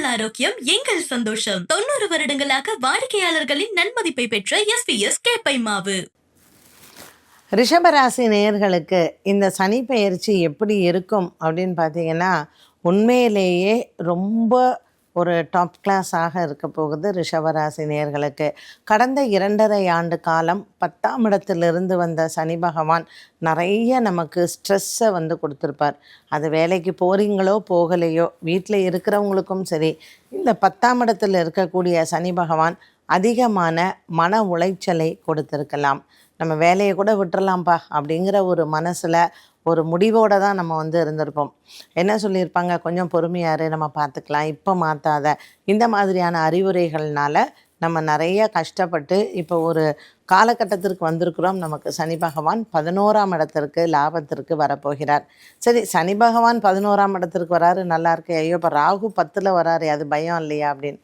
உங்கள் ஆரோக்கியம் எங்கள் சந்தோஷம். தொண்ணூறு வருடங்களாக வாடிக்கையாளர்களின் நன்மதிப்பை பெற்ற எஸ் பி எஸ் கேப்பை மாவு ரிஷபராசி நேயர்களுக்கு இந்த சனி பெயர்ச்சி எப்படி இருக்கும் அப்படின்னு பார்த்தீங்கன்னா உண்மையிலேயே ரொம்ப ஒரு டாப் கிளாஸாக இருக்க போகுது ரிஷபராசி நேர்களுக்கு. கடந்த இரண்டரை ஆண்டு காலம் பத்தாம் இடத்திலிருந்து வந்த சனி பகவான் நிறைய நமக்கு ஸ்ட்ரெஸ்ஸை வந்து கொடுத்துருப்பார். அது வேலைக்கு போகிறீங்களோ போகலையோ வீட்டில் இருக்கிறவங்களுக்கும் சரி இந்த பத்தாம் இடத்தில் இருக்கக்கூடிய சனி பகவான் அதிகமான மன உளைச்சலை கொடுத்துருக்கலாம். நம்ம வேலையை கூட விட்டுறலாம்ப்பா அப்படிங்கிற ஒரு மனசில் ஒரு முடிவோடு தான் நம்ம வந்து இருந்திருப்போம். என்ன சொல்லியிருப்பாங்க? கொஞ்சம் பொறுமையாரு நம்ம பார்த்துக்கலாம். இப்போ மாற்றாத இந்த மாதிரியான அறிவுரைகள்னால நம்ம நிறைய கஷ்டப்பட்டு இப்போ ஒரு காலகட்டத்திற்கு வந்திருக்கிறோம். நமக்கு சனி பகவான் பதினோராம் இடத்திற்கு லாபத்திற்கு வரப்போகிறார். சரி சனி பகவான் பதினோராம் இடத்திற்கு வராரு நல்லா இருக்கு. ஐயோ இப்போ ராகு பத்தில் வராரு அது பயம் இல்லையா அப்படின்னு.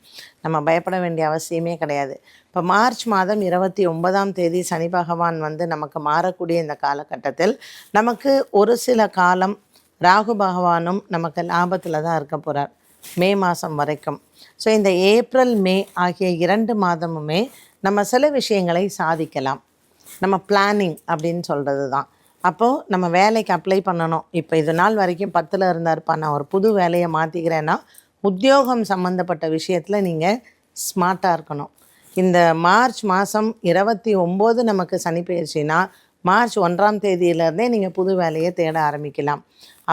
நம்ம பயப்பட வேண்டிய அவசியமே கிடையாது. இப்போ மார்ச் மாதம் இருபத்தி ஒன்பதாம் தேதி சனி பகவான் வந்து நமக்கு மாறக்கூடிய இந்த காலகட்டத்தில் நமக்கு ஒரு சில காலம் ராகு பகவானும் நமக்கு லாபத்தில் தான் இருக்க போகிறார் மே மாதம் வரைக்கும். ஸோ இந்த ஏப்ரல் மே ஆகிய இரண்டு மாதமுமே நம்ம சில விஷயங்களை சாதிக்கலாம். நம்ம பிளானிங் அப்படின்னு சொல்கிறது தான் அப்போது நம்ம வேலைக்கு அப்ளை பண்ணணும். இப்போ இது நாள் வரைக்கும் பத்தில் இருந்தாருப்பா நான் ஒரு புது வேலையை மாற்றிக்கிறேன்னா உத்தியோகம் சம்மந்தப்பட்ட விஷயத்தில் நீங்கள் ஸ்மார்ட்டாக இருக்கணும். இந்த மார்ச் மாதம் இருபத்தி ஒம்பது நமக்கு சனி பயிற்சினா மார்ச் ஒன்றாம் தேதியிலேருந்தே நீங்கள் புது வேலையை தேட ஆரம்பிக்கலாம்.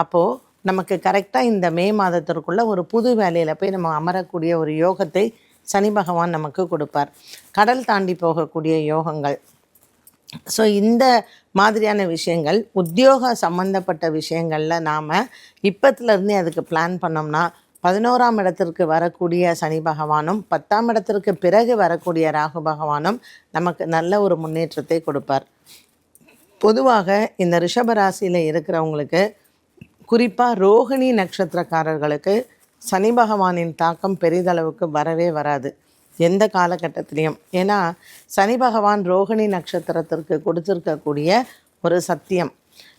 அப்போது நமக்கு கரெக்டாக இந்த மே மாதத்திற்குள்ளே ஒரு புது வேலையில் போய் நம்ம அமரக்கூடிய ஒரு யோகத்தை சனி பகவான் நமக்கு கொடுப்பார். கடல் தாண்டி போகக்கூடிய யோகங்கள். ஸோ இந்த மாதிரியான விஷயங்கள் உத்தியோக சம்மந்தப்பட்ட விஷயங்களில் நாம் இப்பத்துலேருந்தே அதுக்கு பிளான் பண்ணோம்னா பதினோராம் இடத்திற்கு வரக்கூடிய சனி பகவானும் பத்தாம் இடத்திற்கு பிறகு வரக்கூடிய ராகு பகவானும் நமக்கு நல்ல ஒரு முன்னேற்றத்தை கொடுப்பார். பொதுவாக இந்த ரிஷபராசியில் இருக்கிறவங்களுக்கு குறிப்பாக ரோகிணி நட்சத்திரக்காரர்களுக்கு சனி பகவானின் தாக்கம் பெரிதளவுக்கு வரவே வராது. எந்த காலகட்டத்திலையும். ஏன்னா சனி பகவான் ரோகிணி நட்சத்திரத்திற்கு கொடுத்துருக்கக்கூடிய ஒரு சத்தியம்.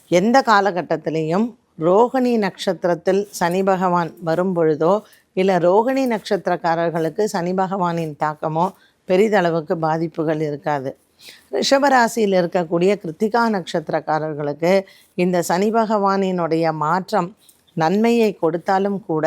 எந்த காலகட்டத்திலையும் ரோகிணி நட்சத்திரத்தில் சனி பகவான் வரும் பொழுதோ இல்லை ரோகிணி நட்சத்திரக்காரர்களுக்கு சனி பகவானின் தாக்கமோ பெரிதளவுக்கு பாதிப்புகள் இருக்காது. ரிஷபராசியில் இருக்கக்கூடிய கிருத்திகா நட்சத்திரக்காரர்களுக்கு இந்த சனி பகவானினுடைய மாற்றம் நன்மையை கொடுத்தாலும் கூட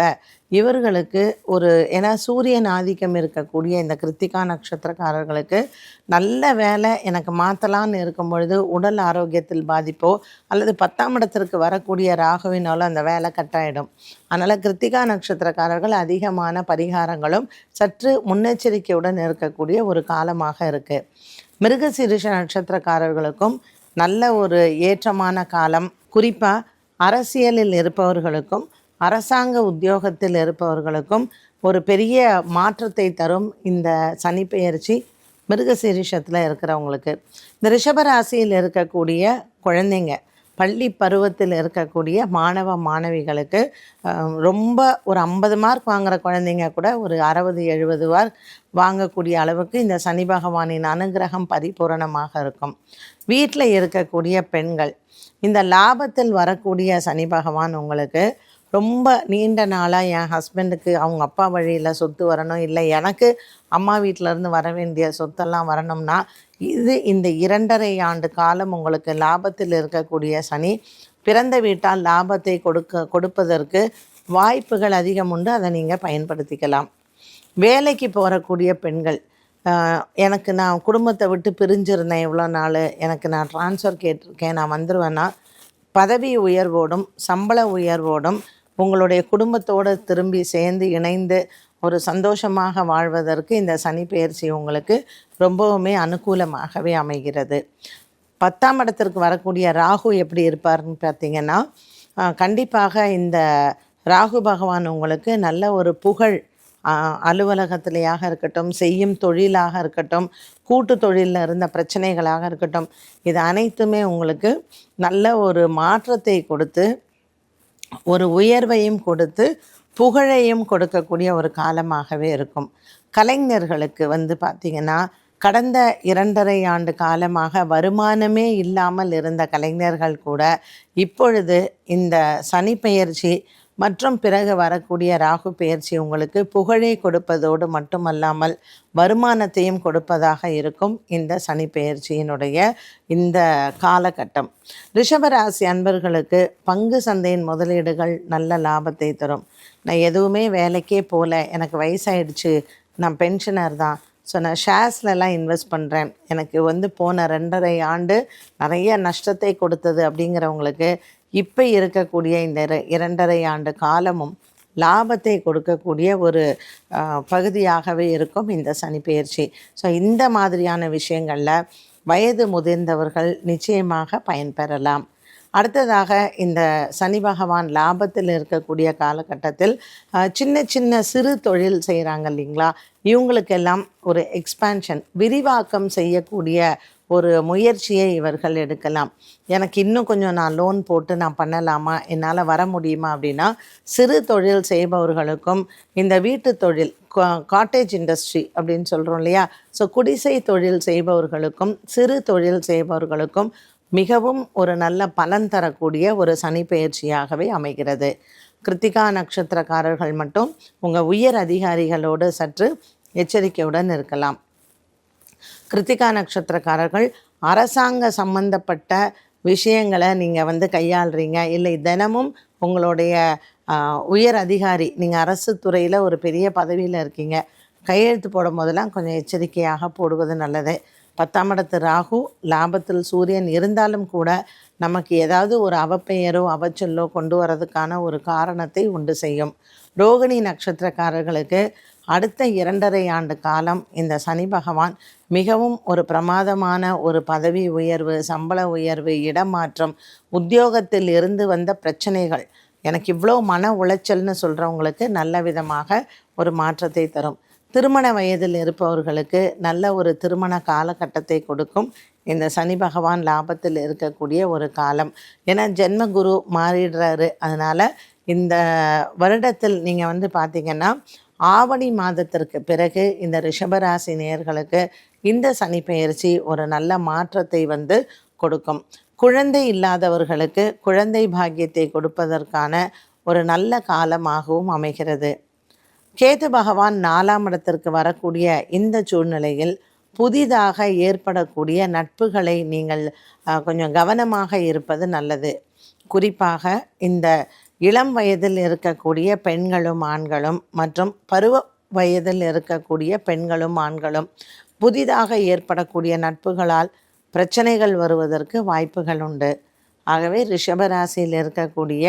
இவர்களுக்கு ஒரு ஏன்னா சூரியன் ஆதிக்கம் இருக்கக்கூடிய இந்த கிருத்திகா நட்சத்திரக்காரர்களுக்கு நல்ல வேலை எனக்கு மாற்றலான்னு இருக்கும் பொழுது உடல் ஆரோக்கியத்தில் பாதிப்போ அல்லது பத்தாம் இடத்திற்கு வரக்கூடிய ராகுவினாலும் அந்த வேலை கட்டாயிடும். அதனால் கிருத்திகா நட்சத்திரக்காரர்கள் அதிகமான பரிகாரங்களும் சற்று முன்னெச்சரிக்கையுடன் இருக்கக்கூடிய ஒரு காலமாக இருக்குது மிருகசீரிஷ நட்சத்திரக்காரர்களுக்கும் நல்ல ஒரு ஏற்றமான காலம். குறிப்பாக அரசியலில் இருப்பவர்களுக்கும் அரசாங்க உத்தியோகத்தில் இருப்பவர்களுக்கும் ஒரு பெரிய மாற்றத்தை தரும் இந்த சனிப்பெயர்ச்சி மிருகசீரிஷத்தில் இருக்கிறவங்களுக்கு. இந்த ரிஷபராசியில் இருக்கக்கூடிய குழந்தைங்க பள்ளி பருவத்தில் இருக்கக்கூடிய மாணவ மாணவிகளுக்கு ரொம்ப ஒரு ஐம்பது மார்க் வாங்குகிற குழந்தைங்க கூட ஒரு அறுபது எழுபது மார்க் வாங்கக்கூடிய அளவுக்கு இந்த சனி பகவானின் அனுகிரகம் பரிபூரணமாக இருக்கும். வீட்டில் இருக்கக்கூடிய பெண்கள் இந்த லாபத்தில் வரக்கூடிய சனி பகவான் உங்களுக்கு ரொம்ப நீண்ட நாளாக என் ஹஸ்பண்டுக்கு அவங்க அப்பா வழியில் சொத்து வரணும் இல்லை எனக்கு அம்மா வீட்டிலேருந்து வர வேண்டிய சொத்தெல்லாம் வரணும்னா இது இந்த இரண்டரை ஆண்டு காலம் உங்களுக்கு லாபத்தில் இருக்கக்கூடிய சனி பிறந்த வீட்டால் லாபத்தை கொடுக்க கொடுப்பதற்கு வாய்ப்புகள் அதிகம் உண்டு. அதை நீங்கள் பயன்படுத்திக்கலாம். வேலைக்கு போகக்கூடிய பெண்கள் எனக்கு நான் குடும்பத்தை விட்டு பிரிஞ்சிருந்தேன் இவ்வளோ நாள். எனக்கு நான் ட்ரான்ஸ்ஃபர் கேட்டிருக்கேன். நான் வந்துடுவேன்னா பதவி உயர்வோடும் சம்பள உயர்வோடும் உங்களுடைய குடும்பத்தோடு திரும்பி சேர்ந்து இணைந்து ஒரு சந்தோஷமாக வாழ்வதற்கு இந்த சனி பெயர்ச்சி உங்களுக்கு ரொம்பவுமே அனுகூலமாகவே அமைகிறது. பத்தாம் இடத்திற்கு வரக்கூடிய ராகு எப்படி இருப்பார்னு பார்த்தீங்கன்னா கண்டிப்பாக இந்த ராகு பகவான் உங்களுக்கு நல்ல ஒரு புகழ் அலுவலகத்திலேயாக இருக்கட்டும் செய்யும் தொழிலாக இருக்கட்டும் கூட்டு தொழிலில் இருந்த பிரச்சனைகளாக இருக்கட்டும் இது அனைத்துமே உங்களுக்கு நல்ல ஒரு மாற்றத்தை கொடுத்து ஒரு உயர்வையும் கொடுத்து புகழையும் கொடுக்கக்கூடிய ஒரு காலமாகவே இருக்கும். கலைஞர்களுக்கு வந்து பார்த்திங்கன்னா கடந்த இரண்டரை ஆண்டு காலமாக வருமானமே இல்லாமல் இருந்த கலைஞர்கள் கூட இப்பொழுது இந்த சனி பெயர்ச்சி மற்றும் பிறகு வரக்கூடிய ராகு பெயர்ச்சி உங்களுக்கு புகழை கொடுப்பதோடு மட்டுமல்லாமல் வருமானத்தையும் கொடுப்பதாக இருக்கும் இந்த சனி பெயர்ச்சியினுடைய இந்த காலகட்டம். ரிஷபராசி அன்பர்களுக்கு பங்கு சந்தையின் முதலீடுகள் நல்ல லாபத்தை தரும். நான் எதுவுமே வேலைக்கே போகல எனக்கு வயசாயிடுச்சு நான் பென்ஷனர் தான். ஸோ நான் ஷேர்ஸ்லலாம் இன்வெஸ்ட் பண்ணுறேன் எனக்கு வந்து போன ரெண்டரை ஆண்டு நிறைய நஷ்டத்தை கொடுத்தது அப்படிங்கிறவங்களுக்கு இப்போ இருக்கக்கூடிய இந்த இர- இரண்டரை ஆண்டு காலமும் லாபத்தை கொடுக்கக்கூடிய ஒரு பகுதியாகவே இருக்கும் இந்த சனிப்பெயர்ச்சி ஸோ இந்த மாதிரியான விஷயங்களில் வயது முதிர்ந்தவர்கள் நிச்சயமாக பயன்பெறலாம். அடுத்ததாக இந்த சனி பகவான் லாபத்தில் இருக்கக்கூடிய காலகட்டத்தில் சின்ன சின்ன சிறு தொழில் செய்கிறாங்க இல்லைங்களா? இவங்களுக்கெல்லாம் ஒரு எக்ஸ்பான்ஷன் விரிவாக்கம் செய்யக்கூடிய ஒரு முயற்சியை இவர்கள் எடுக்கலாம். எனக்கு இன்னும் கொஞ்சம் நான் லோன் போட்டு நான் பண்ணலாமா? என்னால் வர முடியுமா அப்படின்னா சிறு தொழில் செய்பவர்களுக்கும் இந்த வீட்டு தொழில் காட்டேஜ் இண்டஸ்ட்ரி அப்படின்னு சொல்கிறோம் இல்லையா? ஸோ குடிசை தொழில் செய்பவர்களுக்கும் சிறு தொழில் செய்பவர்களுக்கும் மிகவும் ஒரு நல்ல பலன் தரக்கூடிய ஒரு சனி பயிற்சியாகவே அமைகிறது. கிருத்திகா நட்சத்திரக்காரர்கள் மட்டும் உங்கள் உயர் அதிகாரிகளோடு சற்று எச்சரிக்கையுடன் இருக்கலாம். கிருத்திகா நட்சத்திரக்காரர்கள் அரசாங்க சம்பந்தப்பட்ட விஷயங்களை நீங்கள் வந்து கையாளுறீங்க. இல்லை தினமும் உங்களுடைய உயர் அதிகாரி நீங்கள் அரசு துறையில் ஒரு பெரிய பதவியில் இருக்கீங்க. கையெழுத்து போடும் போதெல்லாம் கொஞ்சம் எச்சரிக்கையாக போடுவது நல்லது. பத்தாம் இடத்து ராகு லாபத்தில் சூரியன் இருந்தாலும் கூட நமக்கு ஏதாவது ஒரு அவப்பெயரோ அவச்சொல்லோ கொண்டு வரதுக்கான ஒரு காரணத்தை உண்டு செய்யும். ரோகிணி நட்சத்திரக்காரர்களுக்கு அடுத்த இரண்டரை ஆண்டு காலம் இந்த சனி பகவான் மிகவும் ஒரு பிரமாதமான ஒரு பதவி உயர்வு சம்பள உயர்வு இடமாற்றம் உத்தியோகத்தில் இருந்து வந்த பிரச்சனைகள். எனக்கு இவ்வளோ மன உளைச்சல்னு சொல்கிறவங்களுக்கு நல்ல விதமாக ஒரு மாற்றத்தை தரும். திருமண வயதில் இருப்பவர்களுக்கு நல்ல ஒரு திருமண காலகட்டத்தை கொடுக்கும். இந்த சனி பகவான் லாபத்தில் இருக்கக்கூடிய ஒரு காலம். ஏன்னா ஜென்ம குரு மாறிடுறாரு. அதனால் இந்த வருடத்தில் நீங்கள் வந்து பார்த்தீங்கன்னா ஆவணி மாதத்திற்கு பிறகு இந்த ரிஷபராசி நேர்களுக்கு இந்த சனி பெயர்ச்சி ஒரு நல்ல மாற்றத்தை வந்து கொடுக்கும். குழந்தை இல்லாதவர்களுக்கு குழந்தை பாக்கியத்தை கொடுப்பதற்கான ஒரு நல்ல காலமாகவும் அமைகிறது. கேது பகவான் நாலாம் இடத்திற்கு வரக்கூடிய இந்த சூழ்நிலையில் புதிதாக ஏற்படக்கூடிய நட்புகளை நீங்கள் கொஞ்சம் கவனமாக இருப்பது நல்லது. குறிப்பாக இந்த இளம் வயதில் இருக்கக்கூடிய பெண்களும் ஆண்களும் மற்றும் பருவ வயதில் இருக்கக்கூடிய பெண்களும் ஆண்களும் புதிதாக ஏற்படக்கூடிய நட்புகளால் பிரச்சனைகள் வருவதற்கு வாய்ப்புகள் உண்டு. ஆகவே ரிஷபராசியில் இருக்கக்கூடிய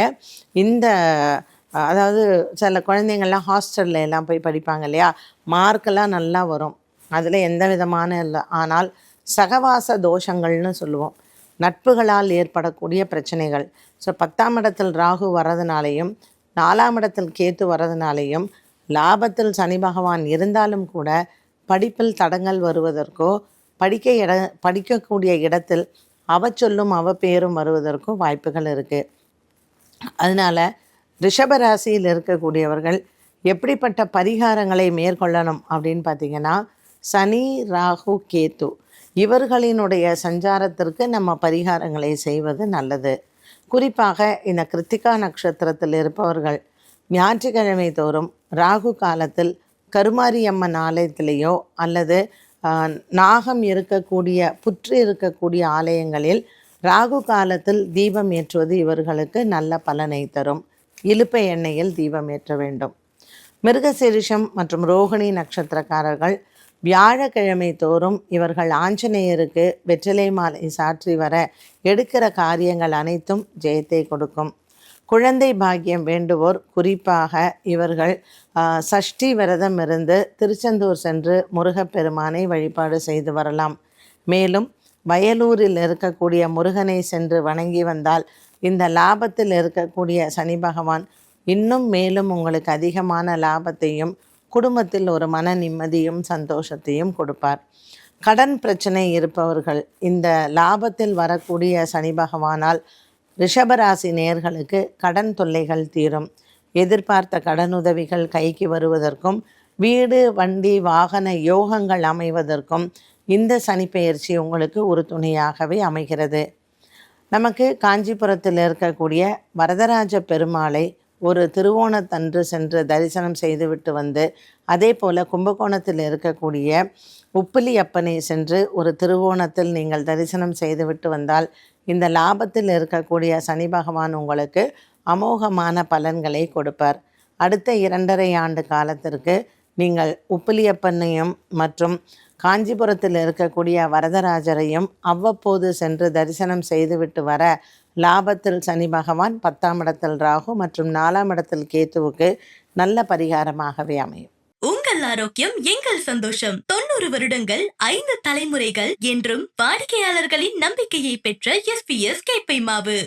இந்த அதாவது சில குழந்தைங்கள்லாம் ஹாஸ்டலில் எல்லாம் போய் படிப்பாங்க இல்லையா? மார்க்கெல்லாம் நல்லா வரும். அதில் எந்த விதமான இல்லை. ஆனால் சகவாச தோஷங்கள்னு சொல்லுவோம். நட்புகளால் ஏற்படக்கூடிய பிரச்சனைகள். ஸோ பத்தாம் இடத்தில் ராகு வர்றதுனாலையும் நாலாம் இடத்தில் கேத்து வர்றதுனாலையும் லாபத்தில் சனி பகவான் இருந்தாலும் கூட படிப்பில் தடங்கள் வருவதற்கோ படிக்க இட படிக்கக்கூடிய இடத்தில் அவச்சொல்லும் பேரும் வருவதற்கும் வாய்ப்புகள் இருக்குது அதனால் ரிஷபராசியில் இருக்கக்கூடியவர்கள் எப்படிப்பட்ட பரிகாரங்களை மேற்கொள்ளணும் அப்படின்னு பார்த்தீங்கன்னா சனி ராகு கேத்து இவர்களினுடைய சஞ்சாரத்திற்கு நம்ம பரிகாரங்களை செய்வது நல்லது. குறிப்பாக இந்த கிருத்திகா நட்சத்திரத்தில் இருப்பவர்கள் ஞாயிற்றுக்கிழமை தோறும் ராகு காலத்தில் கருமாரியம்மன் ஆலயத்திலேயோ அல்லது நாகம் இருக்கக்கூடிய புற்று இருக்கக்கூடிய ஆலயங்களில் ராகு காலத்தில் தீபம் ஏற்றுவது இவர்களுக்கு நல்ல பலனை தரும். இலுப்பை எண்ணெயில் தீபம் ஏற்ற வேண்டும். மிருகசீரிஷம் மற்றும் ரோகிணி நட்சத்திரக்காரர்கள் வியாழக்கிழமை தோறும் இவர்கள் ஆஞ்சநேயருக்கு வெற்றிலை மாலை சாற்றி வர எடுக்கிற காரியங்கள் அனைத்தும் ஜெயத்தை கொடுக்கும். குழந்தை பாக்கியம் வேண்டுவோர் குறிப்பாக இவர்கள் சஷ்டி விரதம் இருந்து திருச்செந்தூர் சென்று முருகப்பெருமானை வழிபாடு செய்து வரலாம். மேலும் வயலூரில் இருக்கக்கூடிய முருகனை சென்று வணங்கி வந்தால் இந்த லாபத்தில் இருக்கக்கூடிய சனி பகவான் இன்னும் மேலும் உங்களுக்கு அதிகமான லாபத்தையும் குடும்பத்தில் ஒரு மன நிம்மதியும் சந்தோஷத்தையும் கொடுப்பார். கடன் பிரச்சனை இருப்பவர்கள் இந்த லாபத்தில் வரக்கூடிய சனி பகவானால் ரிஷபராசி நேயர்களுக்கு கடன் தொல்லைகள் தீரும். எதிர்பார்த்த கடனுதவிகள் கைக்கு வருவதற்கும் வீடு வண்டி வாகன யோகங்கள் அமைவதற்கும் இந்த சனிப்பெயர்ச்சி உங்களுக்கு ஒரு துணையாகவே அமைகிறது. நமக்கு காஞ்சிபுரத்தில் இருக்கக்கூடிய வரதராஜ பெருமாளை ஒரு திருவோணத்தன்று சென்று தரிசனம் செய்துவிட்டு வந்து அதே போல் கும்பகோணத்தில் இருக்கக்கூடிய உப்பிலி அப்பனை சென்று ஒரு திருவோணத்தில் நீங்கள் தரிசனம் செய்துவிட்டு வந்தால் இந்த லாபத்தில் இருக்கக்கூடிய சனி பகவான் உங்களுக்கு அமோகமான பலன்களை கொடுப்பார். அடுத்த இரண்டரை ஆண்டு காலத்திற்கு நீங்கள் உப்பிலியப்பனையும் மற்றும் காஞ்சிபுரத்தில் இருக்கக்கூடிய வரதராஜரையும் அவ்வப்போது சென்று தரிசனம் செய்துவிட்டு வர லாபத்தில் சனி பகவான் பத்தாம் இடத்தில் ராகு மற்றும் நாலாம் இடத்தில் கேத்துவுக்கு நல்ல பரிகாரமாகவே அமையும். உங்கள் ஆரோக்கியம் எங்கள் சந்தோஷம். தொண்ணூறு வருடங்கள் ஐந்து தலைமுறைகள் என்றும் வாடிக்கையாளர்களின் நம்பிக்கையை பெற்ற எஸ்பிஎஸ் கேப்பை மாவு.